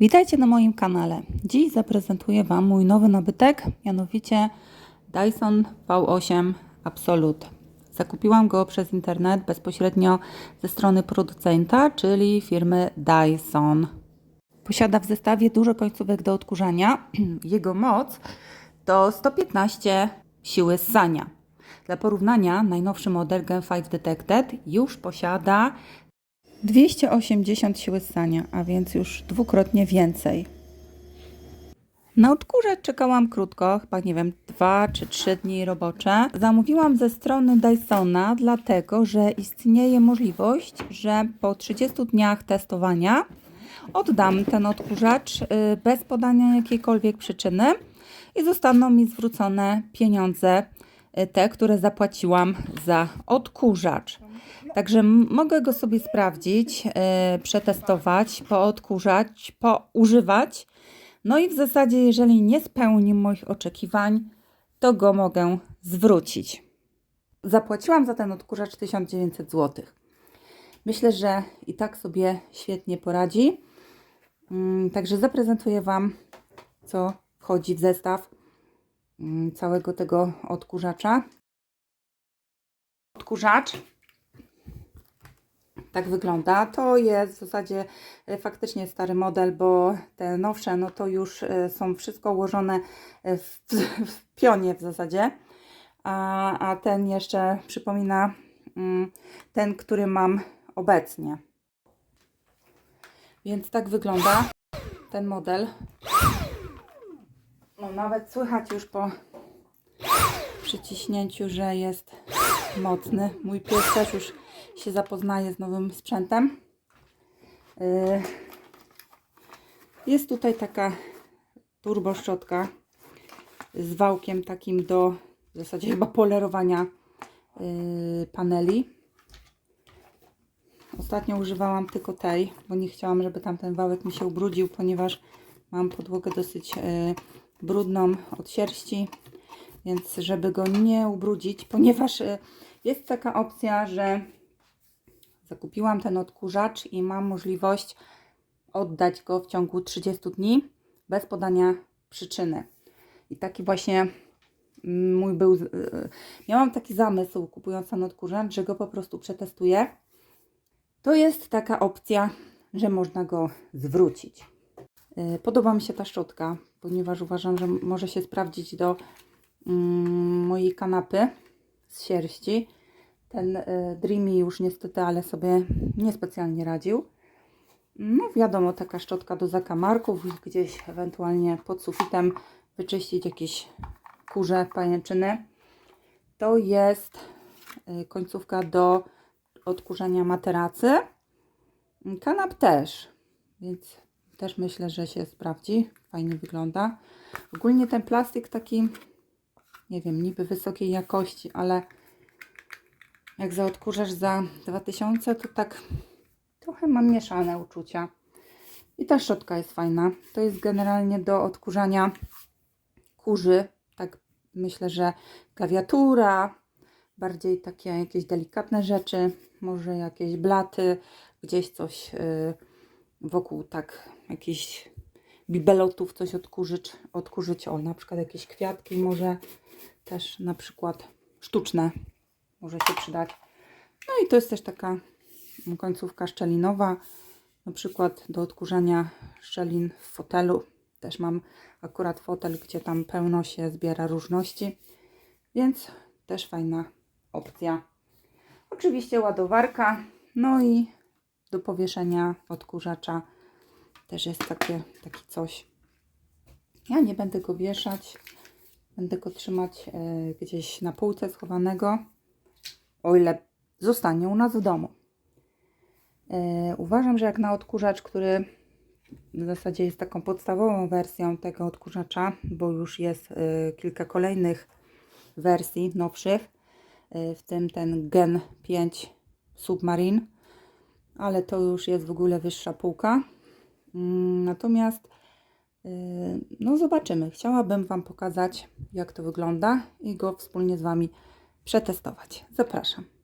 Witajcie na moim kanale. Dziś zaprezentuję Wam mój nowy nabytek, mianowicie Dyson V8 Absolute. Zakupiłam go przez internet bezpośrednio ze strony producenta, czyli firmy Dyson. Posiada w zestawie dużo końcówek do odkurzania. Jego moc to 115 siły ssania. Dla porównania, najnowszy model Gen 5 Detected już posiada 280 siły ssania, a więc już dwukrotnie więcej. Na odkurzacz czekałam krótko, chyba nie wiem, dwa czy trzy dni robocze. Zamówiłam ze strony Dysona, dlatego że istnieje możliwość, że po 30 dniach testowania oddam ten odkurzacz y, bez podania jakiejkolwiek przyczyny i zostaną mi zwrócone pieniądze, te, które zapłaciłam za odkurzacz. Także mogę go sobie sprawdzić, y, przetestować, poodkurzać, poużywać. No i w zasadzie, jeżeli nie spełni moich oczekiwań, to go mogę zwrócić. Zapłaciłam za ten odkurzacz 1900 zł. Myślę, że i tak sobie świetnie poradzi. Mm, Także zaprezentuję Wam, co wchodzi w zestaw całego tego odkurzacza. Odkurzacz tak wygląda. To jest w zasadzie e, faktycznie stary model, bo te nowsze, no to już e, są wszystko ułożone e, w, w pionie w zasadzie. A, a ten jeszcze przypomina mm, ten, który mam obecnie. Więc tak wygląda ten model. No nawet słychać już po przyciśnięciu, że jest mocny. Mój pies też już się zapoznaje z nowym sprzętem. Yy, Jest tutaj taka turbo szczotka z wałkiem takim do w zasadzie chyba polerowania yy, paneli. Ostatnio używałam tylko tej, bo nie chciałam, żeby tamten wałek mi się ubrudził, ponieważ mam podłogę dosyć yy, brudną od sierści, więc żeby go nie ubrudzić, ponieważ yy, jest taka opcja, że zakupiłam ten odkurzacz i mam możliwość oddać go w ciągu 30 dni bez podania przyczyny. I taki właśnie mm, mój był. y, Miałam taki zamysł, kupując ten odkurzacz, że go po prostu przetestuję. To jest taka opcja, że można go zwrócić. Y, Podoba mi się ta szczotka, ponieważ uważam, że może się sprawdzić do mm, mojej kanapy z sierści. Ten y, Dreamy już niestety, ale sobie niespecjalnie radził. No wiadomo, taka szczotka do zakamarków, gdzieś ewentualnie pod sufitem wyczyścić jakieś kurze, pajęczyny. To jest y, końcówka do odkurzania materacy. Kanap też, więc też myślę, że się sprawdzi. Fajnie wygląda. Ogólnie ten plastik taki, nie wiem, niby wysokiej jakości, ale jak za odkurzasz za 2000, to tak trochę mam mieszane uczucia. I ta szczotka jest fajna. To jest generalnie do odkurzania kurzy. Tak myślę, że klawiatura, bardziej takie jakieś delikatne rzeczy, może jakieś blaty, gdzieś coś yy, wokół tak jakichś bibelotów coś odkurzyć, odkurzyć, o na przykład jakieś kwiatki, może też na przykład sztuczne może się przydać. No i to jest też taka końcówka szczelinowa, na przykład do odkurzania szczelin w fotelu. Też mam akurat fotel, gdzie tam pełno się zbiera różności, więc też fajna opcja. Oczywiście ładowarka, no i do powieszenia odkurzacza też jest takie, taki coś. Ja nie będę go wieszać, będę go trzymać e, gdzieś na półce schowanego, o ile zostanie u nas w domu. E, uważam, że jak na odkurzacz, który w zasadzie jest taką podstawową wersją tego odkurzacza, bo już jest e, kilka kolejnych wersji nowszych, w tym ten Gen 5 Submarine, ale to już jest w ogóle wyższa półka. Mm, Natomiast yy, no zobaczymy. Chciałabym Wam pokazać, jak to wygląda i go wspólnie z Wami przetestować. Zapraszam.